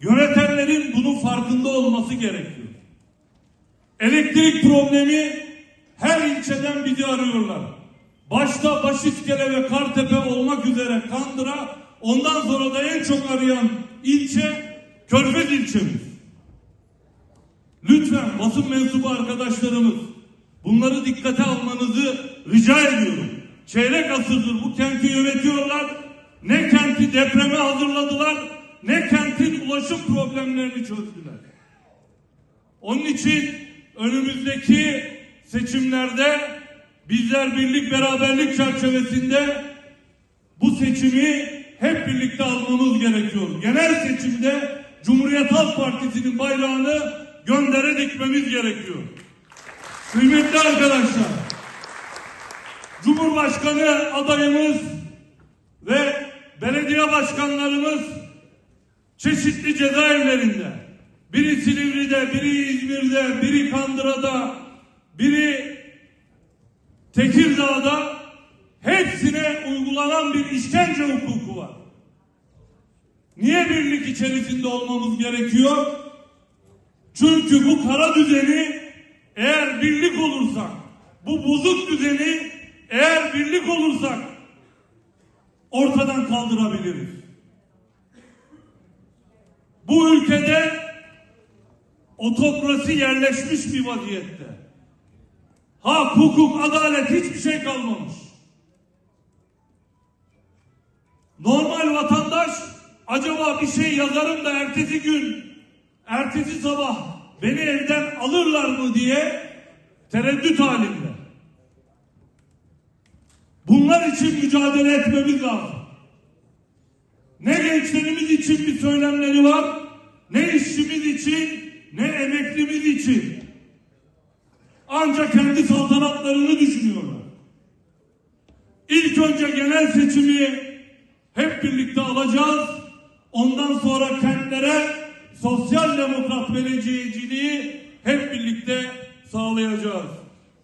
Yönetenlerin bunun farkında olması gerekiyor. Elektrik problemi her ilçeden bizi arıyorlar. Başta Başiskele ve Kartepe olmak üzere Kandıra, ondan sonra da en çok arayan ilçe Körfez ilçemiz. Lütfen basın mensubu arkadaşlarımız bunları dikkate almanızı rica ediyorum. Çeyrek asırdır bu kenti yönetiyorlar. Ne kenti depreme hazırladılar ne kentin ulaşım problemlerini çözdüler. Onun için önümüzdeki seçimlerde bizler birlik beraberlik çerçevesinde bu seçimi hep birlikte almamız gerekiyor. Genel seçimde Cumhuriyet Halk Partisi'nin bayrağını göndere dikmemiz gerekiyor. Kıymetli arkadaşlar, Cumhurbaşkanı adayımız ve belediye başkanlarımız çeşitli cezaevlerinde, biri Silivri'de, biri İzmir'de, biri Kandıra'da, biri Tekirdağ'da hepsine uygulanan bir işkence hukuku var. Niye birlik içerisinde olmamız gerekiyor? Çünkü bu kara düzeni eğer birlik olursak, bu bozuk düzeni eğer birlik olursak ortadan kaldırabiliriz. Bu ülkede otokrasi yerleşmiş bir vaziyette. Hak, hukuk, adalet hiçbir şey kalmamış. Normal vatandaş acaba bir şey yazarım da ertesi gün, ertesi sabah beni evden alırlar mı diye tereddüt halinde. Bunlar için mücadele etmemiz lazım. Gençlerimiz için bir söylemleri var, ne işçimiz için, ne emeklimiz için. Ancak kendi saltanatlarını düşünüyorlar. İlk önce genel seçimi hep birlikte alacağız. Ondan sonra kentlere sosyal demokrat belediyeciliği hep birlikte sağlayacağız.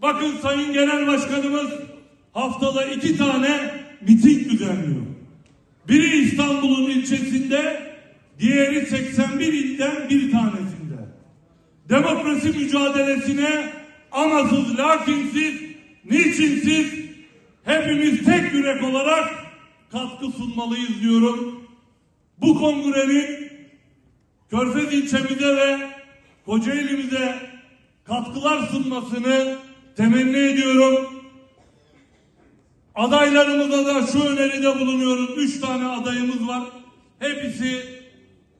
Bakın Sayın Genel Başkanımız haftada iki tane miting düzenliyor. Biri İstanbul'un ilçesinde, diğeri 81 ilden bir tanesinde. Demokrasi mücadelesine amasız, lakinsiz, niçinsiz hepimiz tek yürek olarak katkı sunmalıyız diyorum. Bu kongrenin Körfez ilçemize ve Kocaeli'mize katkılar sunmasını temenni ediyorum. Adaylarımıza da şu öneride bulunuyorum. Üç tane adayımız var. Hepsi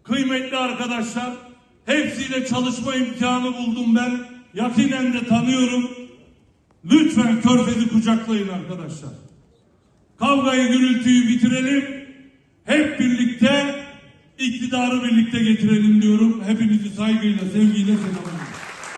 kıymetli arkadaşlar. Hepsiyle çalışma imkanı buldum ben. Yakinen de tanıyorum. Lütfen Körfez'i kucaklayın arkadaşlar. Kavgayı gürültüyü bitirelim. Hep birlikte iktidarı birlikte getirelim diyorum. Hepinizi saygıyla, sevgiyle selamlıyorum.